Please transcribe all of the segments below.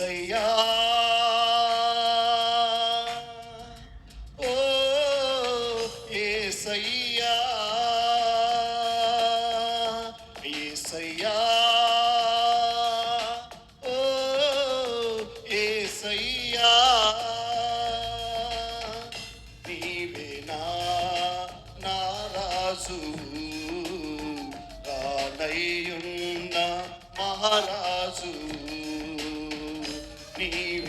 ఏసయ్యా ఓ ఏసయ్యా ఏసయ్యా ఓ ఏసయ్యా నీవే నా నా రాజు రానయ్యున్న మహారాజు me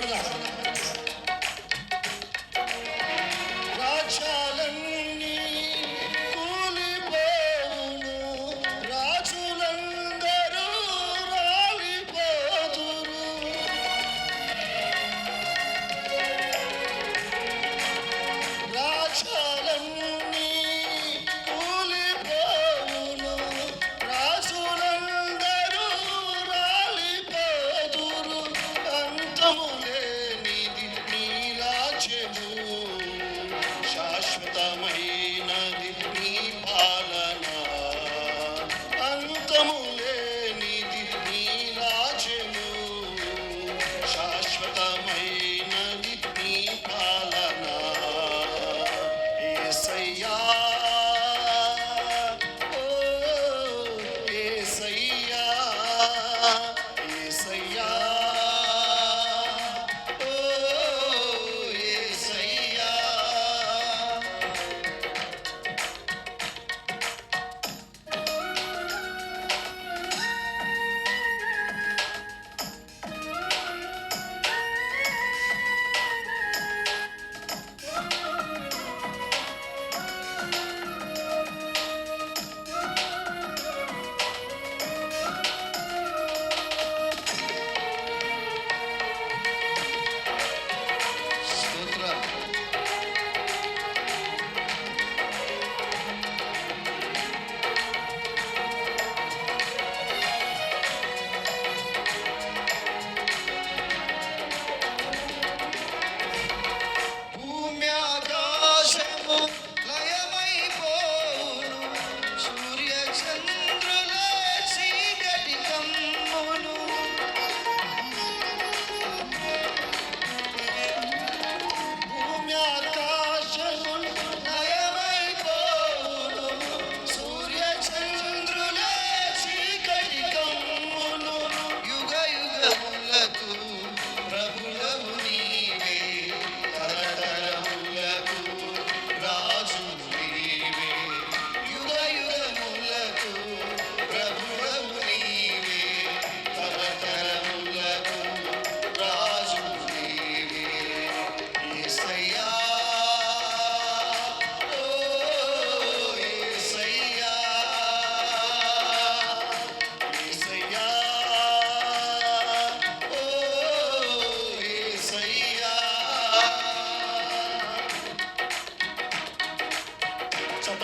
verdad.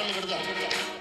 കൊടുക്കാം